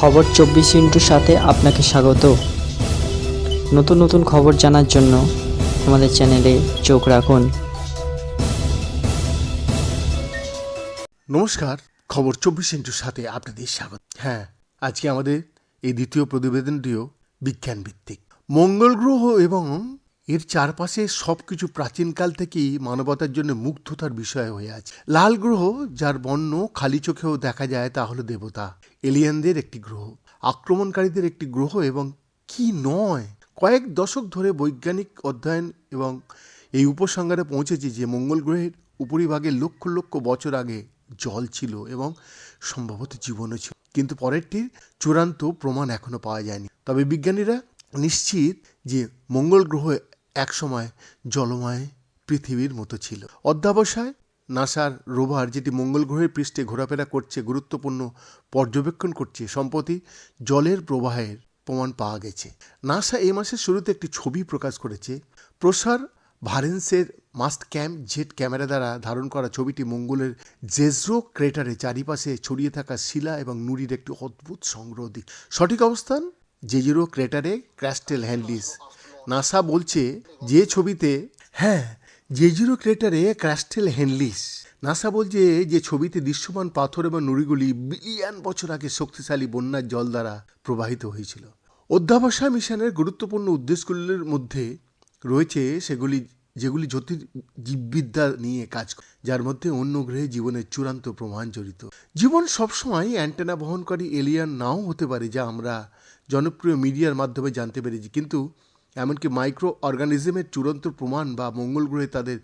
খবর চব্বিশ ইন্টুর সাথে আপনাকে স্বাগত। নতুন নতুন খবর জানার জন্য আমাদের চ্যানেলে চোখ রাখুন। নমস্কার, খবর চব্বিশ ইন্টুর সাথে আপনাদের স্বাগত। হ্যাঁ আজকে আমাদের এই দ্বিতীয় প্রতিবেদনটিও বিজ্ঞান ভিত্তিক মঙ্গল গ্রহ এবং এর চারপাশে সব কিছু প্রাচীনকাল থেকেই মানবতার জন্য মুগ্ধতার বিষয় হয়ে আছে। লাল গ্রহ, যার বর্ণ খালি চোখেও দেখা যায়, তা হলো দেবতা। এলিয়ানদের একটি গ্রহ। আক্রমণকারীদের একটি গ্রহ এবং কি নয়? কয়েক দশক ধরে বৈজ্ঞানিক অধ্যয়ন এবং এই উপসংহারে পৌঁছেছে যে মঙ্গল গ্রহের উপরিভাগে লক্ষ লক্ষ বছর আগে জল ছিল এবং সম্ভবত জীবনও ছিল। কিন্তু পরেরটির চূড়ান্ত প্রমাণ এখনও পাওয়া যায়নি। তবে বিজ্ঞানীরা নিশ্চিত যে মঙ্গল গ্রহ একসময় জলময় পৃথিবীর মতো ছিল। অধ্যাবসায় নাসার রোভার যেটি মঙ্গল গ্রহের পৃষ্ঠে ঘোরাফেরা করছে, গুরুত্বপূর্ণ পর্যবেক্ষণ করছে, সম্প্রতি জলের প্রবাহের প্রমাণ পাওয়া গেছে। নাসা এই মাসের শুরুতে একটি ছবি প্রকাশ করেছে। প্রসার ভারেন্সের মাস্ট ক্যাম্প জেট ক্যামেরা দ্বারা ধারণ করা ছবিটি মঙ্গলের জেজরো ক্রেটারে চারিপাশে ছড়িয়ে থাকা শিলা এবং নুড়ির একটি অদ্ভুত সংগ্রহ দিক। সঠিক অবস্থান? জেজিরো ক্রেটারে ক্র্যাস্টেল হ্যান্ডলিস নাসা বলছে যে ছবিতে হ্যাঁ জেজিরো ক্রেটারে ক্র্যাস্টেল হেনলিস। নাসা বলছে যে ছবিতে দৃশ্যমান পাথর এবং নুড়িগুলি বিলিয়ন বছর আগে শক্তিশালী বন্যার জল দ্বারা প্রবাহিত হয়েছিল। অধ্যাবসায় মিশনের গুরুত্বপূর্ণ উদ্দেশ্যগুলির মধ্যে রয়েছে সেগুলি যেগুলি জ্যোতির্জীববিদ্যা নিয়ে কাজ করে যার মধ্যে অন্য গ্রহে জীবনের চূড়ান্ত প্রমাণ জড়িত। জীবন সবসময় অ্যান্টেনা বহনকারী এলিয়ান নাও হতে পারে যা আমরা জনপ্রিয় মিডিয়ার মাধ্যমে জানতে পেরেছি কিন্তু এমনকি মাইক্রো অর্গানিজমের চূড়ান্ত প্রমাণ বা মঙ্গল গ্রহে তাদের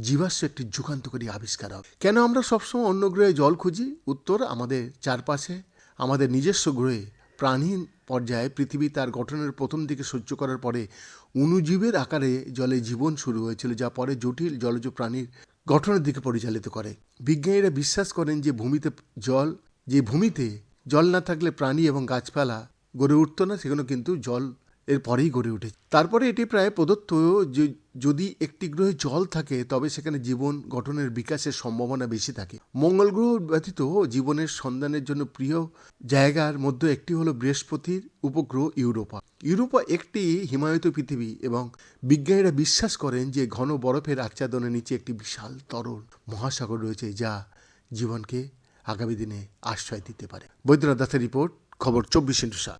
জীবাশ্ম একটি যুগান্তকারী আবিষ্কার হবে। কেন আমরা সবসময় অন্য গ্রহে জল খুঁজি? উত্তর, আমাদের চারপাশে, আমাদের নিজস্ব গ্রহে প্রাণীর পর্যায়ে পৃথিবী তার গঠনের প্রথম দিকে সহ্য করার পরে অণুজীবের আকারে জলে জীবন শুরু হয়েছিল, যা পরে জটিল জলজ প্রাণীর গঠনের দিকে পরিচালিত করে। বিজ্ঞানীরা বিশ্বাস করেন যে ভূমিতে জল, যে ভূমিতে জল না থাকলে প্রাণী এবং গাছপালা গড়ে উঠতো না সেগুলো কিন্তু জল এর পরেই গড়ে উঠে তারপরে এটি প্রায় প্রদত্ত যে, যদি একটি গ্রহে জল থাকে, তবে সেখানে জীবন গঠনের বিকাশের সম্ভাবনা বেশি থাকে। মঙ্গল গ্রহ ব্যতীত জীবনের সন্ধানের জন্য প্রিয় জায়গার মধ্যে একটি হলো বৃহস্পতির উপগ্রহ ইউরোপা। ইউরোপা একটি হিমায়িত পৃথিবী এবং বিজ্ঞানীরা বিশ্বাস করেন যে ঘন বরফের আচ্ছাদনের নিচে একটি বিশাল তরল মহাসাগর রয়েছে, যা জীবনকে আগামী দিনে আশ্রয় দিতে পারে। বৈদ্যনাথ দাসের রিপোর্ট, খবর চব্বিশ ইন্টু সাত।